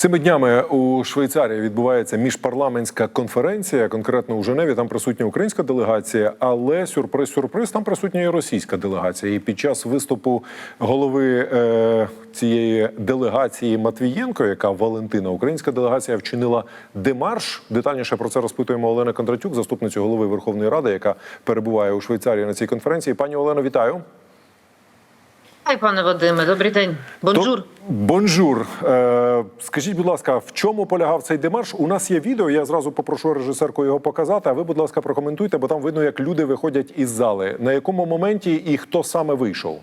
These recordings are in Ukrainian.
Цими днями у Швейцарії відбувається міжпарламентська конференція. Конкретно у Женеві там присутня українська делегація, але сюрприз-сюрприз, там присутня і російська делегація. І під час виступу голови е, цієї делегації Матвієнко, яка Валентина, українська делегація вчинила демарш. Детальніше про це розпитуємо Олена Кондратюк, заступницю голови Верховної Ради, яка перебуває у Швейцарії на цій конференції. Пані Олено, вітаю. Хай, пане Вадиме, добрий день. Бонжур. Бонжур. Е, скажіть, будь ласка, в чому полягав цей демарш? У нас є відео. Я зразу попрошу режисерку його показати. А ви, будь ласка, прокоментуйте, бо там видно, як люди виходять із зали. На якому моменті і хто саме вийшов?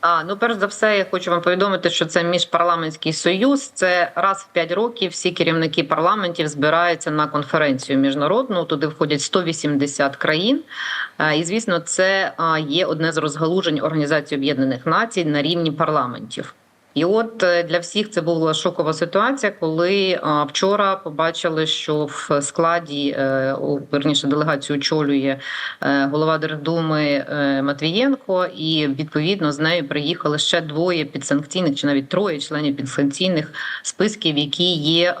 А ну перш за все, я хочу вам повідомити, що це міжпарламентський союз. Це раз в п'ять років всі керівники парламентів збираються на конференцію міжнародну. Туди входять 180 країн. І звісно, це є одне з розгалужень Організації Об'єднаних Націй на рівні парламентів. І от е, для всіх це була шокова ситуація, коли вчора побачили, що в складі е, верніше делегацію очолює е, голова Держдуми е, Матвієнко, і відповідно з нею приїхали ще двоє підсанкційних чи навіть троє членів підсанкційних списків, які є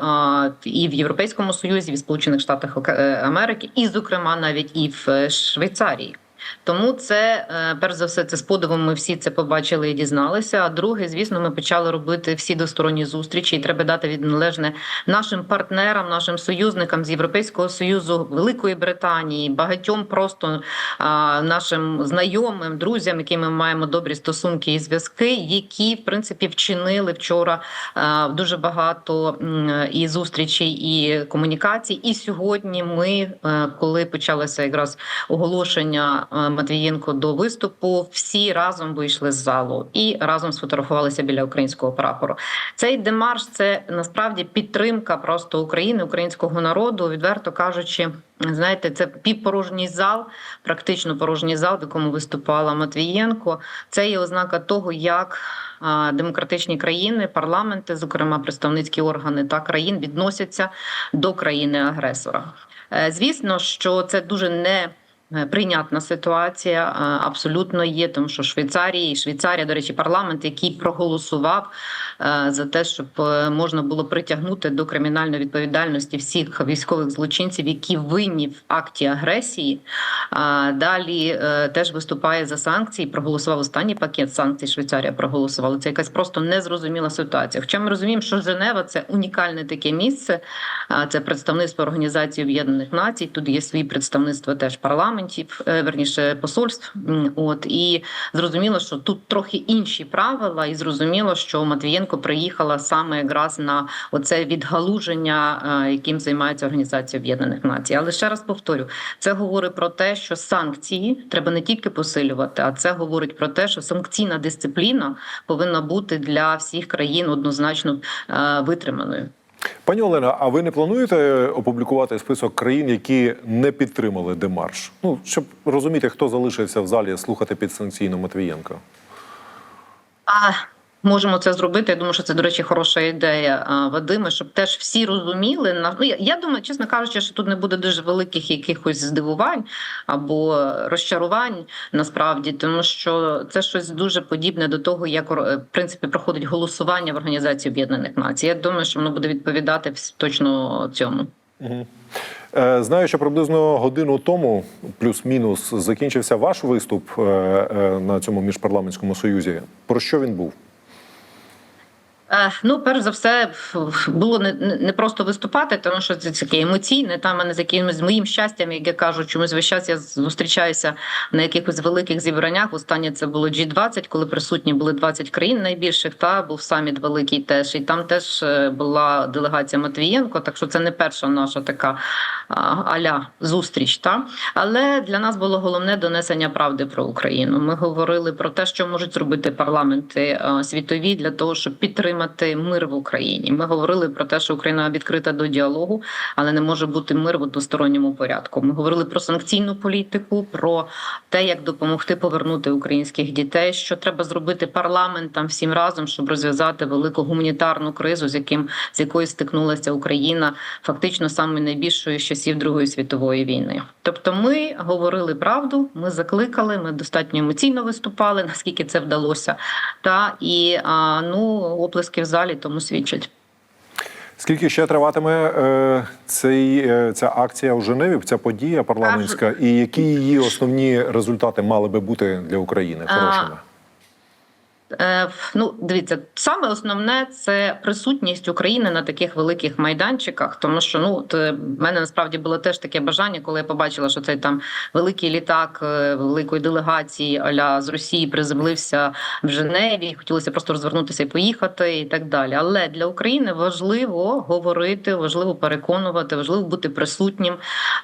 і в Європейському Союзі, і в Сполучених Штатах е, Америки, і, зокрема, навіть і в е, Швейцарії. Тому це е, перш за все, це з подивом. Ми всі це побачили і дізналися. А друге, звісно, ми почали робити всі двосторонні зустрічі. І треба дати відналежне нашим партнерам, нашим союзникам з Європейського союзу, Великої Британії, багатьом просто а, нашим знайомим, друзям, якими ми маємо добрі стосунки і зв'язки, які в принципі вчинили вчора а, дуже багато і зустрічей, і комунікацій. І сьогодні ми, е, коли почалося якраз оголошення Матвієнко до виступу, всі разом вийшли з залу і разом сфотографувалися біля українського прапору. Цей демарш це насправді підтримка просто України, українського народу, відверто кажучи. Знаєте, це півпорожній зал, практично порожній зал, в якому виступала Матвієнко. Це є ознака того, як демократичні країни, парламенти, зокрема представницькі органи та країн, відносяться до країни-агресора. Е, Звісно, що це дуже не е, Прийнятна ситуація абсолютно є, тому що Швейцарії, Швейцарія, до речі, парламент, який проголосував е, за те, щоб е, можна було притягнути до кримінальної відповідальності всіх військових злочинців, які винні в акті агресії. Далі е, теж виступає за санкції. Проголосував останній пакет санкцій. Швейцарія проголосувала. Це якась просто незрозуміла ситуація. Хоча ми розуміємо, що Женева це унікальне таке місце. Це представництво Організації Об'єднаних Націй. Тут є свої представництва теж парламентів, е, верніше посольств. От і зрозуміло, що тут трохи інші правила, і зрозуміло, що Матвієнко приїхала саме якраз на оце відгалуження, е, яким займається Організація Об'єднаних Націй. Але ще раз повторю, це говорить про те, що санкції треба не тільки посилювати, а це говорить про те, що санкційна дисципліна повинна бути для всіх країн однозначно е, витриманою. Пані Олена, а ви не плануєте опублікувати список країн, які не підтримали демарш? Ну щоб розуміти, хто залишився в залі слухати підсанкційно Матвієнка? А можемо це зробити. Я думаю, що це, до речі, хороша ідея, а, Вадиме, щоб теж всі розуміли. Ну, я, думаю, чесно кажучи, що тут не буде дуже великих якихось здивувань або розчарувань насправді, тому що це щось дуже подібне до того, як е, в принципі проходить голосування в Організації Об'єднаних Націй. Я думаю, що воно буде відповідати точно цьому. Е, Знаю, що приблизно годину тому, плюс-мінус, закінчився ваш виступ е, на цьому міжпарламентському союзі. Про що він був? Е, Ну, перш за все, було не, не просто виступати, тому що це таке емоційне. Там мене з якимось з моїм щастям, як я кажу, чомусь весь час я зустрічаюся на якихось великих зібраннях. Останнє це було G20, коли присутні були 20 країн найбільших. Та був саміт великий теж, і там теж е, була делегація Матвієнко. Так що це не перша наша така аля зустріч. Та але для нас було головне донесення правди про Україну. Ми говорили про те, що можуть зробити парламенти світові для того, щоб підтримати мир в Україні. Ми говорили про те, що Україна відкрита до діалогу, але не може бути мир в односторонньому порядку. Ми говорили про санкційну політику, про те, як допомогти повернути українських дітей, що треба зробити парламентам всім разом, щоб розв'язати велику гуманітарну кризу, з яким з якою стикнулася Україна, фактично саме найбільшою з часів Другої світової війни. Тобто, ми говорили правду, ми закликали, ми достатньо емоційно виступали, наскільки це вдалося. Та і ну оплески в залі тому свідчать. Скільки ще триватиме е, цей, е, ця акція у Женеві, ця подія парламентська, і які її основні результати мали би бути для України хорошими? Е, Ну, дивіться, саме основне це присутність України на таких великих майданчиках, тому що ну е, в мене насправді було теж таке бажання, коли я побачила, що цей там великий літак е, великої делегації аля з Росії приземлився в Женеві. Хотілося просто розвернутися і поїхати, і так далі. Але для України важливо говорити, важливо переконувати, важливо бути присутнім.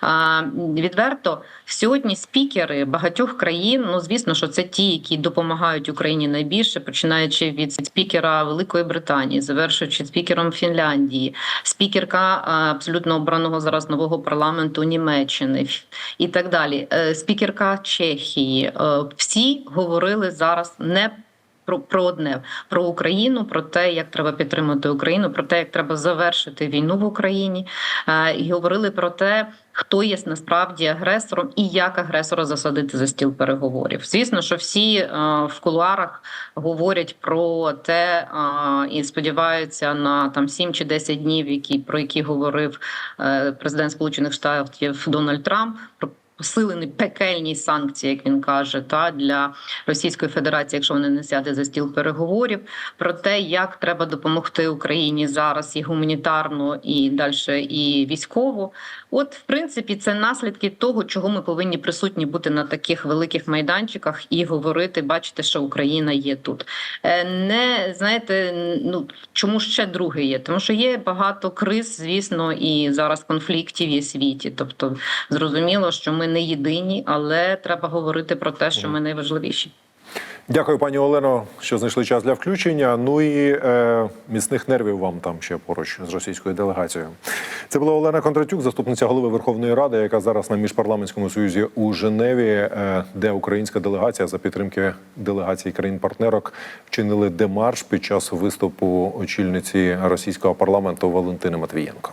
А, Відверто сьогодні спікери багатьох країн. Ну звісно, що це ті, які допомагають Україні найбільше, починаючи від спікера Великої Британії, завершуючи спікером Фінляндії, спікерка абсолютно обраного зараз нового парламенту Німеччини і так далі. Е, Спікерка Чехії. Е, Всі говорили зараз не. Про, про одне про Україну, про те, як треба підтримати Україну, про те, як треба завершити війну в Україні, е, і говорили про те, хто є насправді агресором і як агресора засадити за стіл переговорів. Звісно, що всі е, в кулуарах говорять про те е, і сподіваються на там 7 чи 10 днів, які про які говорив е, президент Сполучених Штатів Дональд Трамп. Про посилені пекельні санкції, як він каже, та для Російської Федерації, якщо вони не сяде за стіл переговорів, про те, як треба допомогти Україні зараз і гуманітарно, і далі і військово. От, в принципі, це наслідки того, чого ми повинні присутні бути на таких великих майданчиках і говорити, бачити, що Україна є тут. Е, Не знаєте, ну чому ще друге є? Тому що є багато криз, звісно, і зараз конфліктів є світі. Тобто, зрозуміло, що ми не єдині, але треба говорити про те, що ми найважливіші. Дякую, пані Олено, що знайшли час для включення. Ну і е, міцних нервів вам там ще поруч з російською делегацією. Це була Олена Кондратюк, заступниця голови Верховної Ради, яка зараз на міжпарламентському союзі у Женеві, е, де українська делегація за підтримки делегацій країн-партнерок вчинили демарш під час виступу очільниці російського парламенту Валентини Матвієнко.